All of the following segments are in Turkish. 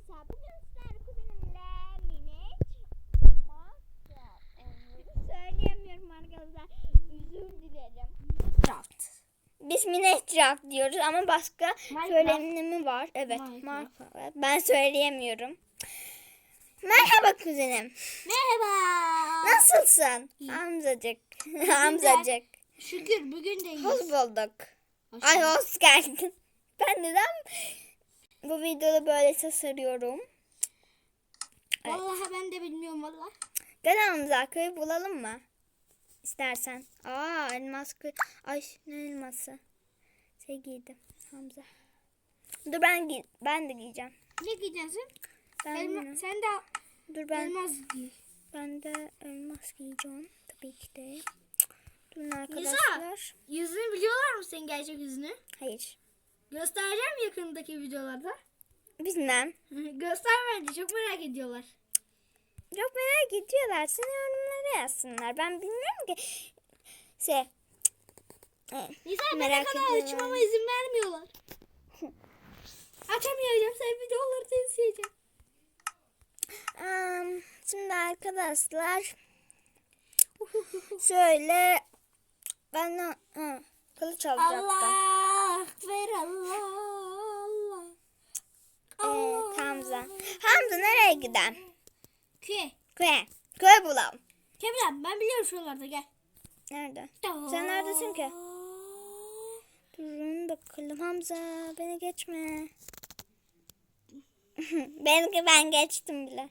Nisa bugün sizler kuzenimle minik. Söyleyemiyorum arkadaşlar. Özür dilerim. Minecraft. Biz Minecraft diyoruz ama başka söylenimi var. Evet Minecraft. Ben söyleyemiyorum. Merhaba kuzenim. Merhaba. Nasılsın? Hamzacık. Hamzacık. Şükür bugün de iyiyiz. Hoş bulduk. Hoş Ay hoş geldin. Ben neden bu videoda böyle tasarıyorum? Evet. Vallahi ben de bilmiyorum vallahi. Gel Hamza köyü bulalım mı? İstersen. Aa elmas köy. Ay ne elması? Şey giydim Hamza. Dur ben giy ben de giyeceğim. Ne giyeceksin? Ben Elma, bunu- sen de dur ben elmas giy. ben de elmas giyeceğim tabii ki de. Durun arkadaşlar. Yüzünü biliyorlar mı senin gerçek yüzünü? Hayır. Göstereceğim yakındaki videolarda. Bilmem. Göster bence çok merak ediyorlar. Çok merak ediyorlar. Sen yorumlara yazsınlar. Ben bilmiyorum ki. Şey. Evet. Nisa Merak ne kadar açmama izin vermiyorlar. Açamayacağım sen videoları izleyeceğim. Am, şimdi arkadaşlar şöyle ben hı, kılıç alacaktım. Allah ver Allah Allah. Evet Hamza. Hamza nereye giden? Köy. Köye. Köy bulalım. Kemran ben biliyorum şuralarda gel. Nerede? Sen neredesin ki? Durun bakalım Hamza beni geçme. Benimki ben geçtim bile.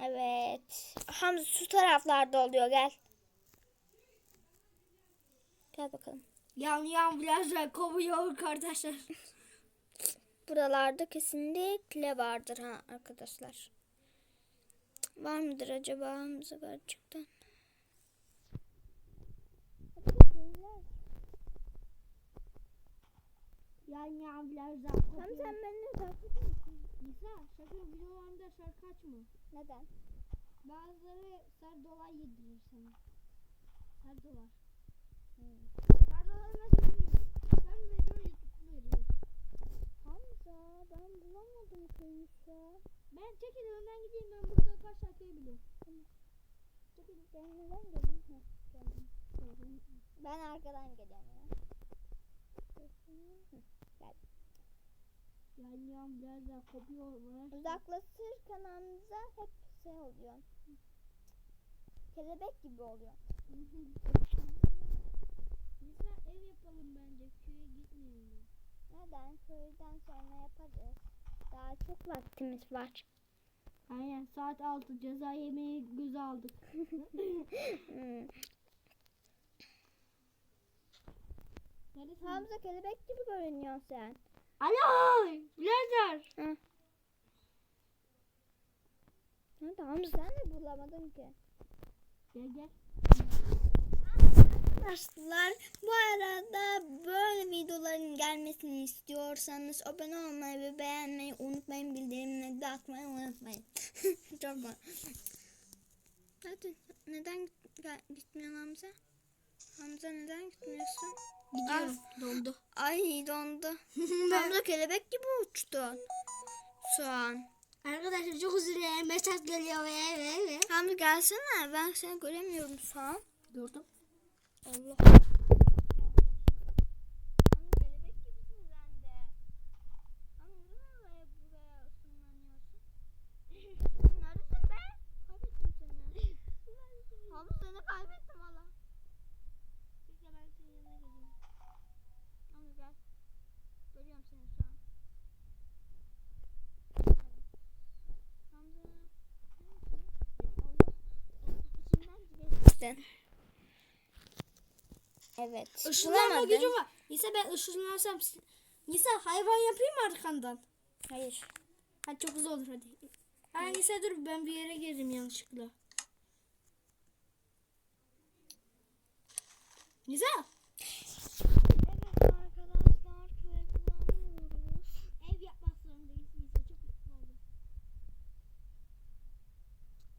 Evet. Hamza şu taraflarda oluyor gel. Gel bakalım. Yan yan biraz kovuyor kardeşler. Buralarda kesinlikle vardır ha arkadaşlar. Var mıdır acaba Hamza gerçekten? Yan yan biraz Tam sen benimle takip mısın? Nisa sakın videolarında şarkı açma. Neden? Bazıları sar dolar yedirir sana. Sar dolar. Hmm. Ben bulamadım köyüsü. Ben çekil önden gideyim ben burada kaç şarkıyı biliyorum. Çekil ben neden geldim? Ben arkadan geliyorum ya. Gel. Biraz daha kopuyor. Uğraş. Uzaklaşırken Hamza hep şey oluyor. Kelebek gibi oluyor. Nisa ev yapalım bence köye gitmeyelim. Neden? Köyden sonra yaparız. Daha çok vaktimiz var. Aynen saat 6 ceza yemeği göze aldık. Neredesin? Hamza kelebek gibi görünüyorsun sen. Alo birader. Hı. Nerede Hamza sen de bulamadın ki. Gel gel. Arkadaşlar bu arada böyle videoların gelmesini istiyorsanız abone olmayı ve beğenmeyi unutmayın. Bildirimleri de atmayı unutmayın. Çok mu? Hadi neden gitmiyorsun Hamza? Hamza neden gitmiyorsun? Gidiyorum. Doldu. Ay dondu. Hamza kelebek gibi uçtu. Şu an. Arkadaşlar çok özür dilerim. Mesaj geliyor ve ve ve. Hamza gelsene ben seni göremiyorum şu an. Gördüm. Allah. Kaybettim seni. Kaybettim valla. Bekle ben senin yanına geleyim. Hamza gel. Görüyorum seni şu an. Hamza. Allah. İçimden geçtin. Evet. Işınlanma gücüm var. Nisa ben ışınlansam. si- Nisa hayvan yapayım mı arkandan? Hayır. Hadi çok güzel olur hadi. Ha Nisa dur ben bir yere girdim yanlışlıkla. Nisa. Evet arkadaşlar köy bulamıyoruz. Ev yapmak zorundayız Nisa çok mutlu oldum.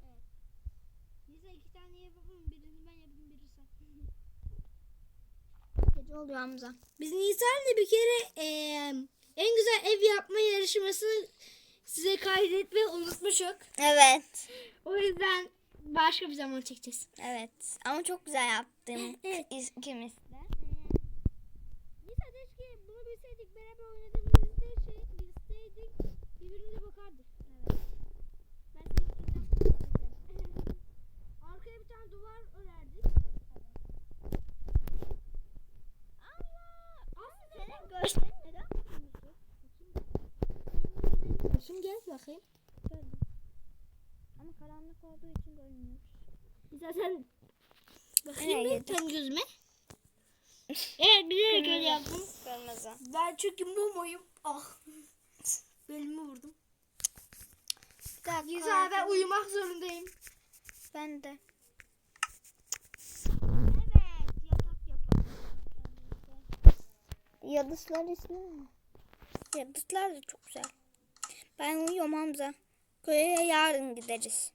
Evet. Nisa iki tane ev yapalım birini ben yapayım birini sen. Gece oluyor Hamza. Biz Nisa'yla bir kere eee En güzel ev yapma yarışmasını size kaydetmeyi unutmuşuk. Evet. O yüzden başka bir zaman çekeceğiz. Evet. Ama çok güzel yaptım. Evet. İz- İkimiz de. Nisa keşke bunu bilseydik beraber oynadığımızda şey bilseydik birbirimize bakardık. Evet. Ben seninkini Arkaya bir tane duvar örerdik. Allah! Senin gözlerin neden Şimdi gel bakayım. Ama karanlık olduğu için görünmüyor. Nisa sen Nereye bakayım bir girdin? tam gözüme. Evet bilerek öyle yaptım. Kırmızı. Ben çünkü mumoyum. Ah. Belimi vurdum. Bir dakika. Nisa ben uyumak zorundayım. Ben de. Evet. Yatak yapalım. Yıldızlar ismi mi? Yıldızlar da çok güzel. Ben uyuyorum Hamza. Köye yarın gideriz.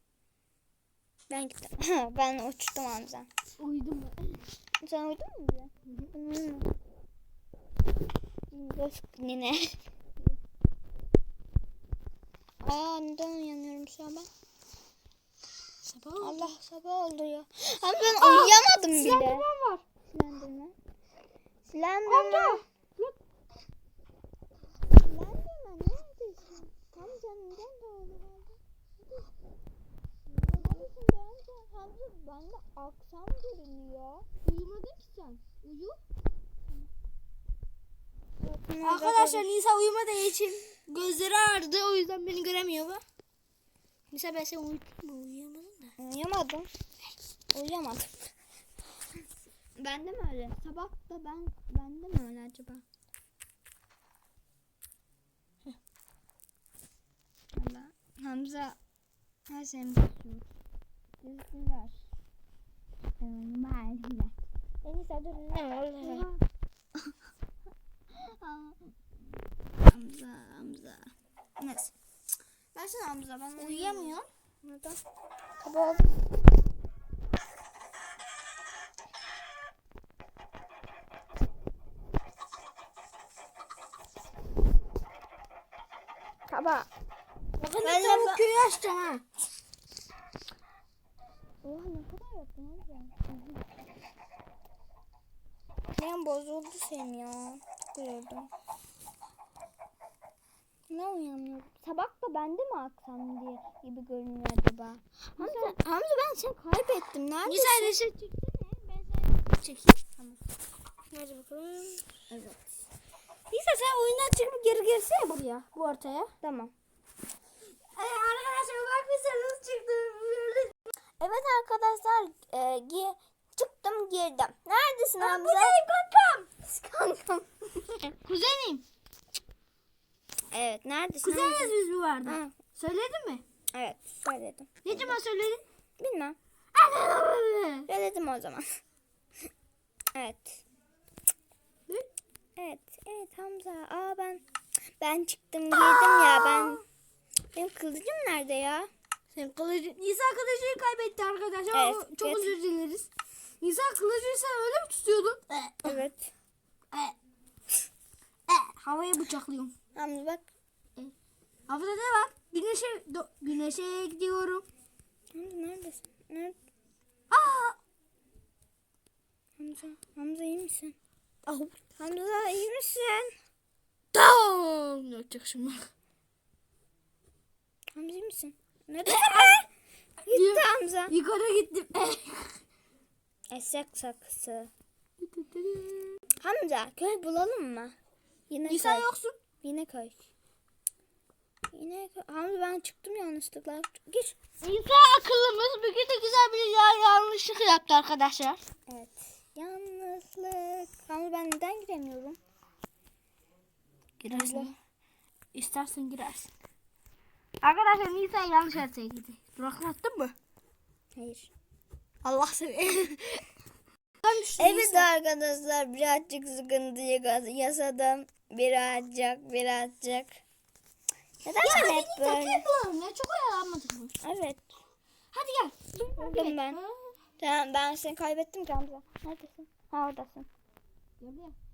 Ben gittim. ben uçtum Hamza. Uyudum ben. Sen uyudun mu? Ben. Göz yine. Aa neden uyanıyorum sabah? Sabah Allah sabah oldu ya. Ama ben uyuyamadım bile. Silendirmem var. Silendirme. Silendirme. Amca. Silendirme neredesin? Hamza neden doğru oldu? Neredesin be Hamza? Bende akşam görünüyor. Uyumadın ki sen. Uyu. Arkadaşlar Nisa uyumadığı için gözleri ağrıdı. O yüzden beni göremiyor bu. Nisa ben seni uyuttum mu? Uyuyamadın da. Uyuyamadım. Uyuyamadım. Bende mi öyle? Sabah da ben bende mi öyle acaba? Allah. Hamza her şeyimi tutuyor. Üzgünler. Normal. Enisa dur ne Hamza, Hamza. Neyse. Versene Hamza ben uyuyamıyorum. Neden? Sabah oldu. Sabah. Bakın Ben ne köyü açacağım ha. Oha ne kadar yaptın Hamza? Ben bozuldu ya. Gördüm. Ne uyanıyorum? Sabah da bende mi akşam diye gibi görünüyor acaba? Hamza, Hamza ben seni kaybettim. Neredesin? Nisa resim çeksene. Ben sana çekeyim. Tamam. Hadi bakalım. Evet. Nisa sen oyundan çıkıp geri gelsene buraya. Bu ortaya. Tamam. Ay arkadaşlar bak bir nasıl çıktı. Böyle. Evet arkadaşlar e, gi çıktım girdim. Neredesin Aa, Hamza? bu benim kankam. Kankam. Kuzenim. evet neredesin? Kuzeniz biz bu vardı. Ha, Söyledin mi? evet söyledim. Ne zaman söyledin? Bilmem. Söyledim o zaman. evet. Ne? Evet, evet Hamza. Aa ben ben çıktım girdim ya ben. Benim kılıcım nerede ya? Sen kılıcı... Nisa kılıcını kaybetti arkadaşlar. Evet, Çok evet. özür dileriz. Nisa kılıcını sen öyle mi tutuyordun? Evet. Havaya bıçaklıyorum. Hamza bak. Havada ne var? Güneşe, do- güneşe gidiyorum. Hamza neredesin? Nerede? Aa! Hamza, Hamza iyi misin? Hamza iyi misin? Tamam. Ne yapacak şimdi? Hamza iyi misin? Neredesin? Gitti Hamza. Yukarı gittim. Eşek saksı. Hamza köy bulalım mı? Yine Nisa köy. yoksun. Yine köy. Yine köy. Hamza ben çıktım yanlışlıkla. Gir. Nisa akıllımız bugün de güzel bir ya- yanlışlık yaptı arkadaşlar. Evet. Yalnızlık. Hamza ben neden giremiyorum? Girersin. İstersen girersin. Arkadaşlar Nisa yanlış haritaya gitti. Duraklattın mı? Hayır. Allah seni. Evet arkadaşlar birazcık sıkıntı yaşadım. Birazcık birazcık. Neden ben hep böyle? bulalım ya. Çok oyalanmadık mı? Evet. Hadi gel. Buldum ben. Tamam ben seni kaybettim ki Hamza. Neredesin? Ha oradasın. Gel buraya.